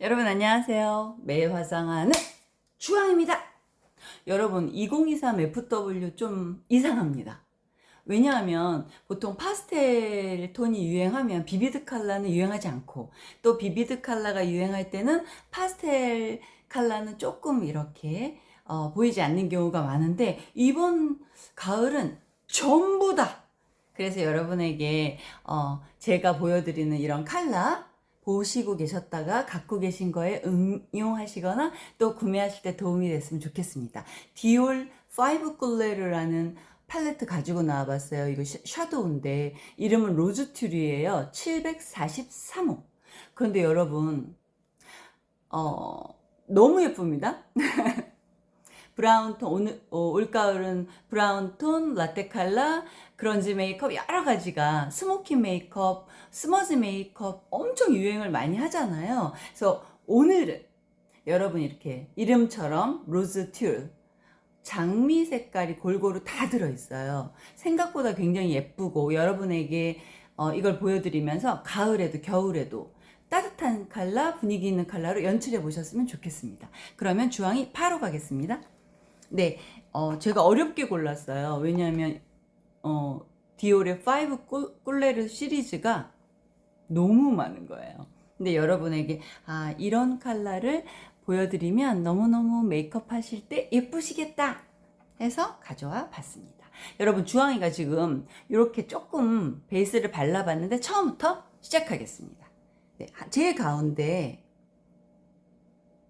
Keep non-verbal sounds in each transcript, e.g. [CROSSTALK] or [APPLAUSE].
여러분 안녕하세요. 매일 화장하는 주황입니다. 여러분 2023 FW 좀 이상합니다. 왜냐하면 보통 파스텔 톤이 유행하면 비비드 컬러는 유행하지 않고 또 비비드 컬러가 유행할 때는 파스텔 컬러는 조금 이렇게 어, 보이지 않는 경우가 많은데 이번 가을은 전부 다 그래서 여러분에게 어, 제가 보여드리는 이런 컬러 보시고 계셨다가 갖고 계신 거에 응용하시거나 또 구매하실 때 도움이 됐으면 좋겠습니다. 디올 5 꿀레르라는 팔레트 가지고 나와봤어요. 이거 샤- 샤도우인데 이름은 로즈튜리예요. 743호. 그런데 여러분 어, 너무 예쁩니다. [LAUGHS] 브라운톤 오늘 어, 올가을은 브라운톤 라떼 컬러 그런지 메이크업 여러 가지가 스모키 메이크업 스머지 메이크업 엄청 유행을 많이 하잖아요. 그래서 오늘은 여러분 이렇게 이름처럼 로즈 튤 장미 색깔이 골고루 다 들어있어요. 생각보다 굉장히 예쁘고 여러분에게 어, 이걸 보여드리면서 가을에도 겨울에도 따뜻한 컬러 분위기 있는 컬러로 연출해 보셨으면 좋겠습니다. 그러면 주황이 바로 가겠습니다 네, 어, 제가 어렵게 골랐어요. 왜냐하면, 어, 디올의 5 꿀- 꿀레르 시리즈가 너무 많은 거예요. 근데 여러분에게, 아, 이런 컬러를 보여드리면 너무너무 메이크업 하실 때 예쁘시겠다 해서 가져와 봤습니다. 여러분, 주황이가 지금 이렇게 조금 베이스를 발라봤는데 처음부터 시작하겠습니다. 네, 제일 가운데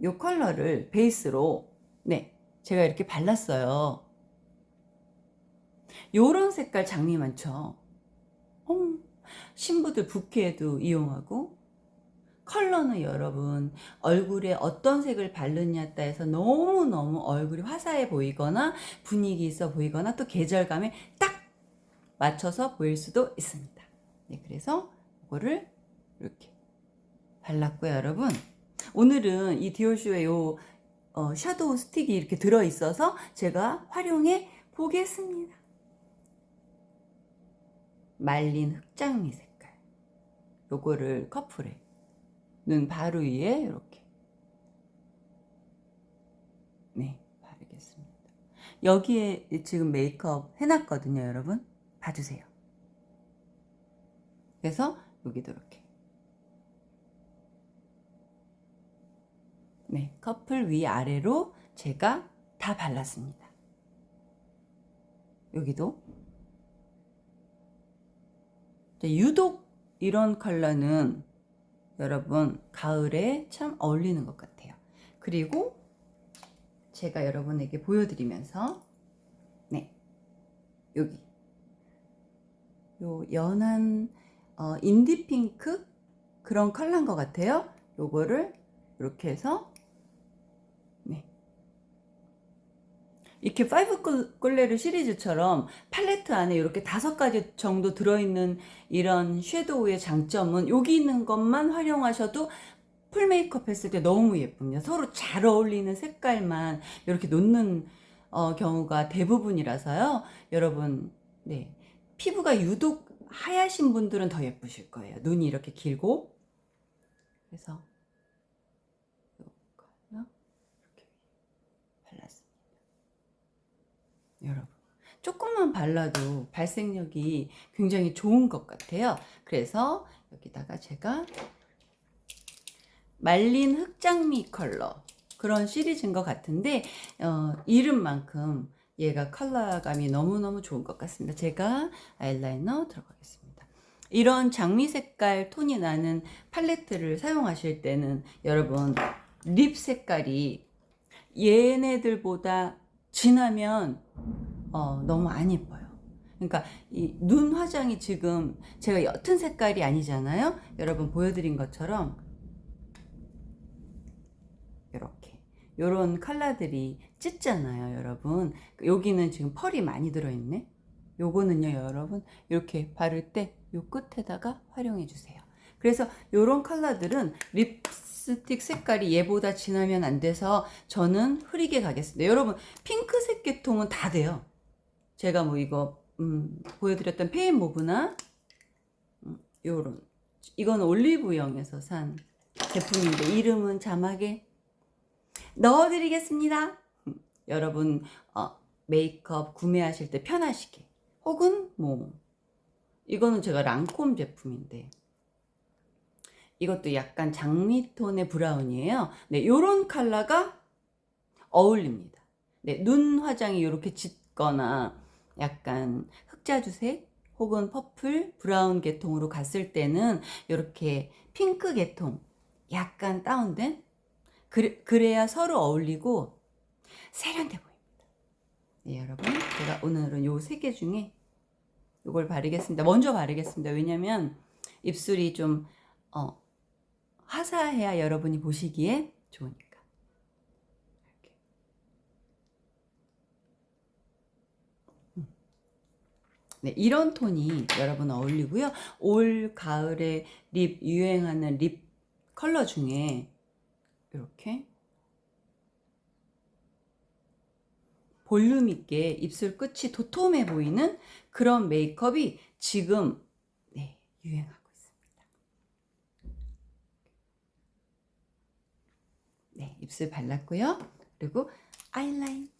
이 컬러를 베이스로, 네, 제가 이렇게 발랐어요. 요런 색깔 장미 많죠? 음, 신부들 부케에도 이용하고, 컬러는 여러분, 얼굴에 어떤 색을 바르냐에 따라서 너무너무 얼굴이 화사해 보이거나, 분위기 있어 보이거나, 또 계절감에 딱 맞춰서 보일 수도 있습니다. 네, 그래서 이거를 이렇게 발랐고요, 여러분. 오늘은 이 디올쇼의 요 어, 샤도우 스틱이 이렇게 들어있어서 제가 활용해 보겠습니다. 말린 흑장미 색깔. 요거를 커플에 눈 바로 위에 이렇게 네 바르겠습니다. 여기에 지금 메이크업 해놨거든요, 여러분. 봐주세요. 그래서 여기도 이렇게 네, 커플 위 아래로 제가 다 발랐습니다. 여기도 자, 유독 이런 컬러는 여러분 가을에 참 어울리는 것 같아요. 그리고 제가 여러분에게 보여드리면서 네 여기 요 연한 어, 인디 핑크 그런 컬러인 것 같아요. 요거를 이렇게 해서 네. 이렇게 파이브 꿀- 꿀레르 시리즈처럼 팔레트 안에 이렇게 다섯 가지 정도 들어있는 이런 섀도우의 장점은 여기 있는 것만 활용하셔도 풀 메이크업 했을 때 너무 예쁩니다. 서로 잘 어울리는 색깔만 이렇게 놓는 어, 경우가 대부분이라서요. 여러분, 네. 피부가 유독 하얗신 분들은 더 예쁘실 거예요. 눈이 이렇게 길고. 그래서 요 컬러 이렇게 발랐습니다. 여러분, 조금만 발라도 발색력이 굉장히 좋은 것 같아요. 그래서 여기다가 제가 말린 흑장미 컬러 그런 시리즈인 것 같은데 어, 이름만큼 얘가 컬러감이 너무너무 좋은 것 같습니다. 제가 아이라이너 들어가겠습니다. 이런 장미 색깔 톤이 나는 팔레트를 사용하실 때는 여러분 립 색깔이 얘네들보다 진하면 어, 너무 안 예뻐요. 그러니까 이 눈 화장이 지금 제가 옅은 색깔이 아니잖아요. 여러분 보여드린 것처럼 이렇게 요런 컬러들이 짙잖아요, 여러분. 여기는 지금 펄이 많이 들어있네. 요거는요, 여러분 이렇게 바를 때 요 끝에다가 활용해 주세요. 그래서 요런 컬러들은 립 스틱 색깔이 얘보다 진하면 안 돼서 저는 흐리게 가겠습니다. 여러분 핑크색 계통은 다 돼요. 제가 뭐 이거 음, 보여드렸던 페인 모브나 음, 요런 이건 올리브영에서 산 제품인데 이름은 자막에 넣어드리겠습니다. 음, 여러분 어, 메이크업 구매하실 때 편하시게 혹은 뭐 이거는 제가 랑콤 제품인데 이것도 약간 장미톤의 브라운이에요. 네, 요런 컬러가 어울립니다. 네, 눈 화장이 이렇게 짙거나 약간 흑자주색 혹은 퍼플, 브라운 계통으로 갔을 때는 이렇게 핑크 계통, 약간 다운된 그래, 그래야 서로 어울리고 세련돼 보입니다. 네, 여러분. 제가 오늘은 요 세 개 중에 이걸 바르겠습니다. 먼저 바르겠습니다. 왜냐면 입술이 좀 어, 화사해야 여러분이 보시기에 좋으니까. 이렇게. 음. 네, 이런 톤이 여러분 어울리고요. 올 가을에 립 유행하는 립 컬러 중에 이렇게 볼륨 있게 입술 끝이 도톰해 보이는 그런 메이크업이 지금 네, 유행하고 있습니다. 네, 입술 발랐고요. 그리고 아이라인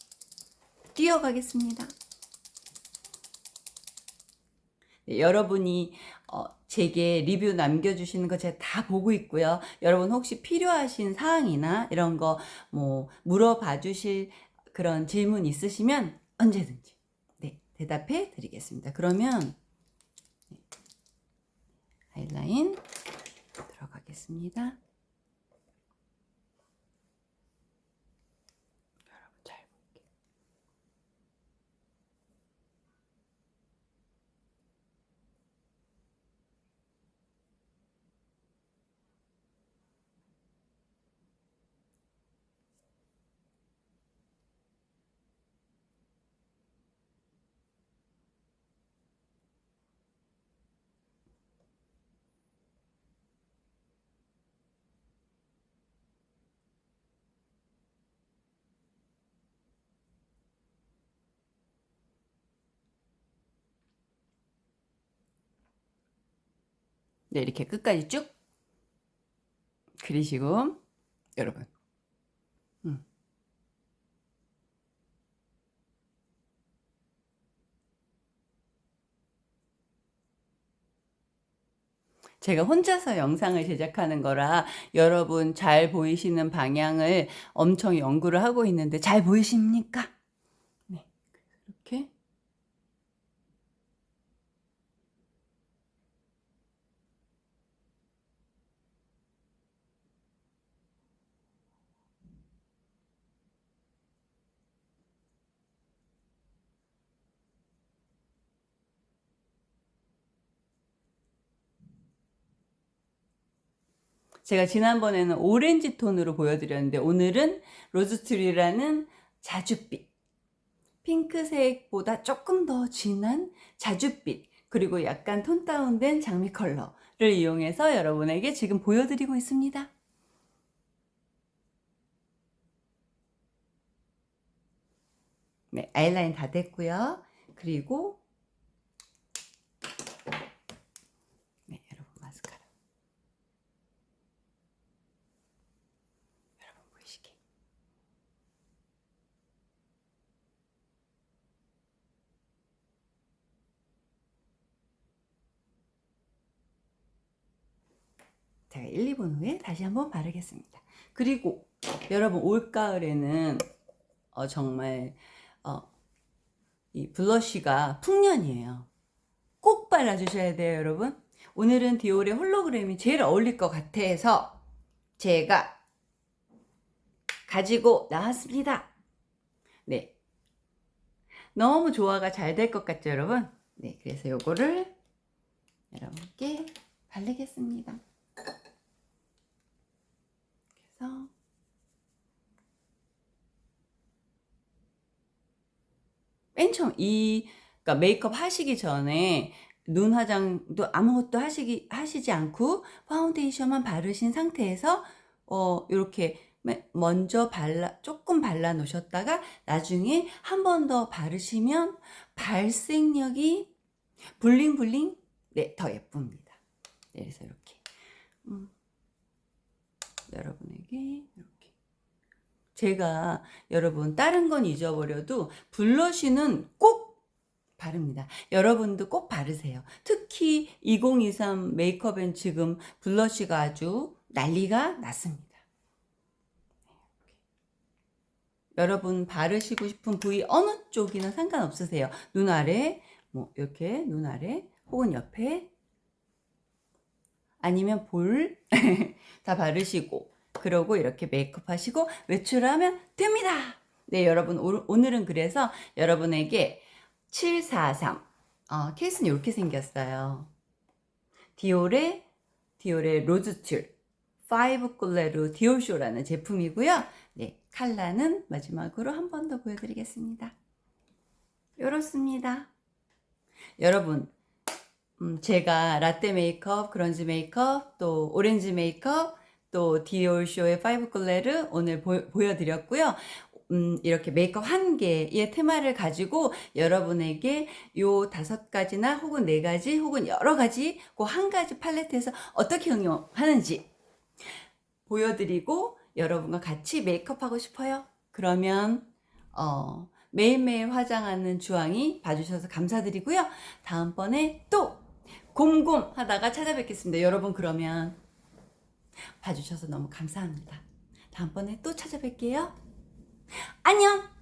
띄어가겠습니다. 네, 여러분이 어, 제게 리뷰 남겨주시는 거 제가 다 보고 있고요. 여러분 혹시 필요하신 사항이나 이런 거 뭐 물어봐 주실 그런 질문 있으시면 언제든지 네, 대답해 드리겠습니다. 그러면 네, 아이라인 들어가겠습니다. 네, 이렇게 끝까지 쭉 그리시고 여러분 음. 제가 혼자서 영상을 제작하는 거라 여러분 잘 보이시는 방향을 엄청 연구를 하고 있는데 잘 보이십니까? 네. 이렇게 제가 지난번에는 오렌지 톤으로 보여드렸는데 오늘은 로즈트리라는 자줏빛 핑크색보다 조금 더 진한 자줏빛 그리고 약간 톤 다운된 장미 컬러를 이용해서 여러분에게 지금 보여드리고 있습니다. 네, 아이라인 다 됐고요. 그리고 네, 여러분 마스카라. 여러분 보이시게. 제가 1, 2분 후에 다시 한번 바르겠습니다. 그리고 여러분 올가을에는 어, 정말 어, 이 블러쉬가 풍년이에요. 꼭 발라주셔야 돼요, 여러분. 오늘은 디올의 홀로그램이 제일 어울릴 것 같아서 제가 가지고 나왔습니다. 네. 너무 조화가 잘 될 것 같죠, 여러분? 네, 그래서 요거를 여러분께 바르겠습니다. 그래서 맨 처음 이 그러니까 메이크업 하시기 전에 눈 화장도 아무것도 하시기 하시지 않고 파운데이션만 바르신 상태에서 어 이렇게 먼저 발라 조금 발라 놓으셨다가 나중에 한 번 더 바르시면 발색력이 블링블링 네 더 예쁩니다. 네, 그래서 이렇게 음. 여러분에게 이렇게 제가 여러분 다른 건 잊어버려도 블러쉬는 꼭 바릅니다. 여러분도 꼭 바르세요. 특히 2023 메이크업엔 지금 블러쉬가 아주 난리가 났습니다. 여러분 바르시고 싶은 부위 어느 쪽이나 상관없으세요. 눈 아래, 뭐 이렇게 눈 아래 혹은 옆에 아니면 볼 [LAUGHS] 다 바르시고 그러고 이렇게 메이크업 하시고 외출하면 됩니다. 네, 여러분 오- 오늘은 그래서 여러분에게 743 어, 케이스는 이렇게 생겼어요. 디올의 디올의 로즈툴 5 꿀레루 디올쇼라는 제품이고요. 네, 칼라는 마지막으로 한 번 더 보여드리겠습니다. 이렇습니다. 여러분, 음, 제가 라떼 메이크업, 그런지 메이크업, 또 오렌지 메이크업, 또 디올쇼의 5 꿀레르 오늘 보, 보여드렸고요. 음, 이렇게 메이크업 한 개의 테마를 가지고 여러분에게 요 다섯 가지나 혹은 네 가지 혹은 여러 가지 그 한 가지 팔레트에서 어떻게 응용하는지 보여드리고 여러분과 같이 메이크업 하고 싶어요. 그러면 어, 매일매일 화장하는 주황이 봐주셔서 감사드리고요. 다음번에 또 곰곰 하다가 찾아뵙겠습니다. 여러분 그러면 봐주셔서 너무 감사합니다. 다음번에 또 찾아뵐게요. 안녕!